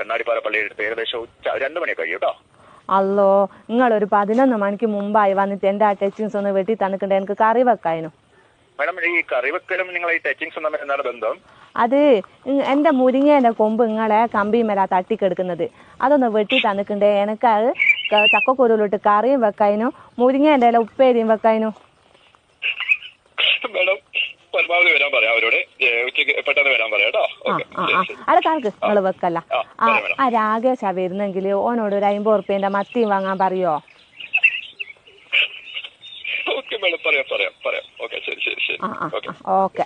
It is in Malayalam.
കണ്ണാടിപ്പാറ പള്ളിയുടെ അടുത്ത് ഏകദേശം ഉച്ച രണ്ടു മണിയൊക്കെ കഴിയും കേട്ടോ. അല്ലോ ഒരു പതിനൊന്ന് മണിക്ക് മുമ്പായി വന്നിട്ട് എന്റെ ആ ടച്ചിങ്സ് ഒന്ന് വെട്ടി തന്നിട്ടുണ്ട് എനിക്ക് കറി വെക്കായിരുന്നു മാഡം ഈ കറി വെക്കലും നിങ്ങൾ ഈ ടച്ചിങ്സും തമ്മിൽ എന്താണ് ബന്ധം? അത് എന്റെ മുരിങ്ങേന്റെ കൊമ്പ് നിങ്ങളെ കമ്പിമേലാ തട്ടിക്കെടുക്കുന്നത്. അതൊന്ന് വെട്ടി തന്നിട്ടുണ്ട് എനിക്ക് അത് ക- കറിയും വെക്കായിരുന്നു മുരിങ്ങേന്റെ ഇല ഉപ്പേരിയും മാഡം പരമാവധി വരാൻ പറയാം. അവരോട് ഉച്ചയ്ക്ക് പെട്ടെന്ന് വരാൻ പറയാം കേട്ടോ. അത് നിങ്ങൾ വെക്കല്ല. ആ. രാകേഷാ വരുന്നെങ്കിൽ ഓനോട് ഒരു അമ്പത് റുപ്യന്റെ മത്തിയും വാങ്ങാൻ പറയോ? Okay madam. പറയാം പറയാം പറയാം. ഓക്കെ ശരി ശരി ഓക്കെ.